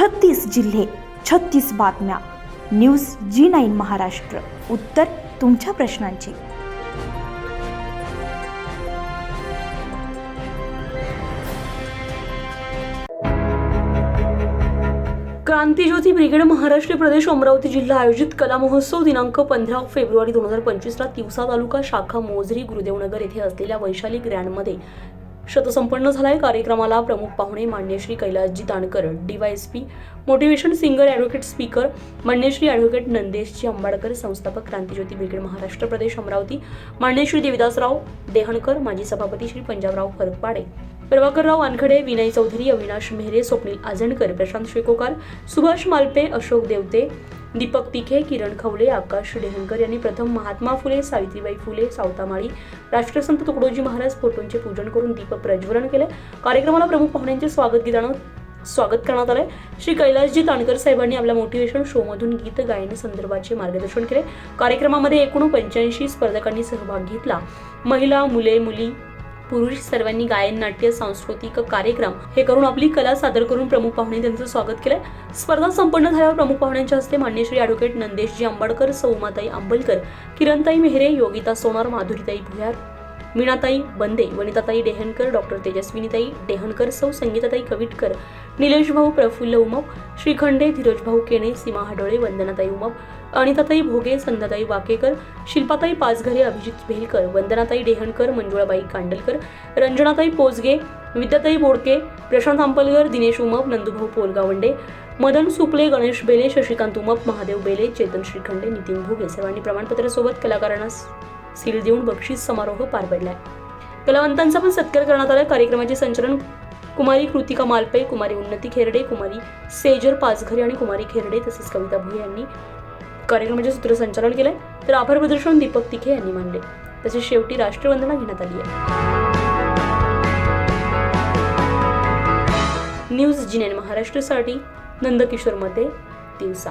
छत्तीस जिल्हे छत्तीस बातम्या. News G nine Maharashtra. उत्तर तुमच्या प्रश्नांची. क्रांतीज्योती ब्रिगेड महाराष्ट्र प्रदेश अमरावती जिल्हा आयोजित कला महोत्सव दिनांक पंधरा फेब्रुवारी दोन हजार पंचवीसला तिवसा तालुका शाखा मोजरी गुरुदेवनगर येथे असलेल्या वैशाली ग्रँडमध्ये शतसंपन्न झालाय कार्यक्रमाला प्रमुख पाहुणे मान्यश्री Kailas ji Tankar DYSP motivation singer advocate speaker मान्यश्री advocate नंदेशजी Ambadkar संस्थापक क्रांतीज्योती ब्रिगेड महाराष्ट्र प्रदेश अमरावती मान्यश्री देविदासराव देहणकर माजी सभापती श्री पंजाबराव फरकपाडे प्रभाकरराव वानखडे विनय चौधरी अविनाश मेहरे स्वप्नील आजणकर प्रशांत शेकोकार सुभाष मालपे अशोक देवते दीपक तिखे किरण खवले आकाश डेहनकर यांनी प्रथम महात्मा फुले सावित्रीबाई फुले सावतामाळी राष्ट्रसंत तुकडोजी महाराज फोटोंचे पूजन करून दीपक प्रज्वलन केले. कार्यक्रमाला प्रमुख पाहुण्यांचे स्वागत गीतानं स्वागत करण्यात आलंय. श्री कैलासजी ताणकर साहेबांनी आपल्या मोटिवेशन शोमधून गीत गायन संदर्भाचे मार्गदर्शन केले. कार्यक्रमामध्ये एकूण पंच्याऐंशी स्पर्धकांनी सहभाग घेतला. महिला मुले मुली पुरुष सर्वांनी गायन नाट्य सांस्कृतिक कार्यक्रम हे करून आपली कला सादर करून प्रमुख पाहुणे त्यांचं स्वागत केलंय स्पर्धा संपन्न झाल्यावर प्रमुख पाहुण्यांच्या हस्ते मान्यश्री ॲडव्होकेट नंदेशजी आंबडकर सौमाताई आंबलकर किरणताई मेहरे योगिता सोनार माधुरीताई भुयार मीनाताई बंदे वनिताताई डेहनकर डॉक्टर तेजस्विनीताई डेहनकर सौ संगीताताई कविटकर निलेश भाऊ प्रफुल्ल उमप श्रीखंडे धीरज भाऊ केणे सीमा हाडोळे वंदनाताई उमप अनिताताई भोगे संध्याताई वाकेकर शिल्पाताई पाचघरे अभिजित भेलकर वंदनाताई डेहनकर मंजुळाबाई कांडलकर रंजनाताई पोजगे विद्याताई बोडके प्रशांत आंपलकर दिनेश उमप नंदुभाऊ पोलगावंडे मदन सुपले गणेश बेले शशिकांत उमप महादेव बेले चेतन श्रीखंडे नितीन भोगे सर्वांनी प्रमाणपत्रासोबत कलाकारांना सील देऊन बक्षीस समारोह पार पडलाय. कलावंतांचा पण सत्कार करण्यात आला कार्यक्रमाचे संचालन कुमारी कृतिका मालपे कुमारी उन्नती खेरडे कुमारी सेजर पाचघरे आणि कुमारी खेरडे तसेच कविता भुये यांनी कार्यक्रमाचे सूत्रसंचालन केले तर आभार प्रदर्शन दीपक तिखे यांनी मांडले तसेच शेवटी राष्ट्रवंदना घेण्यात आली आहे. न्यूज जिनेन महाराष्ट्रासाठी नंदकिशोरमध्ये दिवसा.